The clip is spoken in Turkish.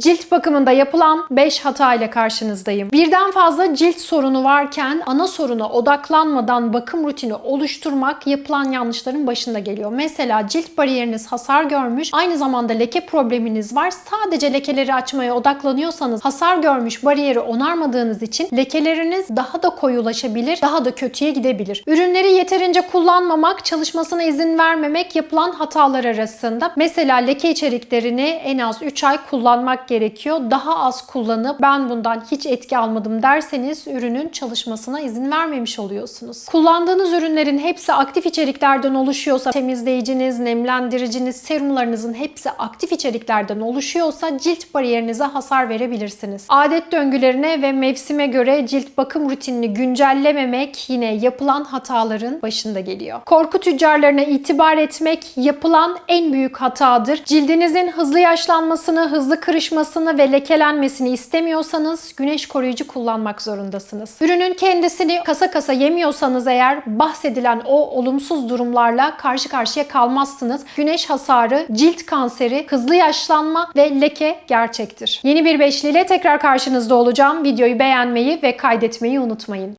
Cilt bakımında yapılan 5 hata ile karşınızdayım. Birden fazla cilt sorunu varken ana soruna odaklanmadan bakım rutini oluşturmak yapılan yanlışların başında geliyor. Mesela cilt bariyeriniz hasar görmüş, aynı zamanda leke probleminiz var. Sadece lekeleri açmaya odaklanıyorsanız hasar görmüş bariyeri onarmadığınız için lekeleriniz daha da koyulaşabilir, daha da kötüye gidebilir. Ürünleri yeterince kullanmamak, çalışmasına izin vermemek yapılan hatalar arasında. Mesela leke içeriklerini en az 3 ay kullanmak gerekiyor. Daha az kullanıp ben bundan hiç etki almadım derseniz ürünün çalışmasına izin vermemiş oluyorsunuz. Kullandığınız ürünlerin hepsi aktif içeriklerden oluşuyorsa, temizleyiciniz, nemlendiriciniz, serumlarınızın hepsi aktif içeriklerden oluşuyorsa cilt bariyerinize hasar verebilirsiniz. Adet döngülerine ve mevsime göre cilt bakım rutinini güncellememek yine yapılan hataların başında geliyor. Korku tüccarlarına itibar etmek yapılan en büyük hatadır. Cildinizin hızlı yaşlanmasını, hızlı kırışmasını ve lekelenmesini istemiyorsanız güneş koruyucu kullanmak zorundasınız. Ürünün kendisini kasa kasa yemiyorsanız eğer bahsedilen o olumsuz durumlarla karşı karşıya kalmazsınız. Güneş hasarı, cilt kanseri, hızlı yaşlanma ve leke gerçektir. Yeni bir beşliyle tekrar karşınızda olacağım. Videoyu beğenmeyi ve kaydetmeyi unutmayın.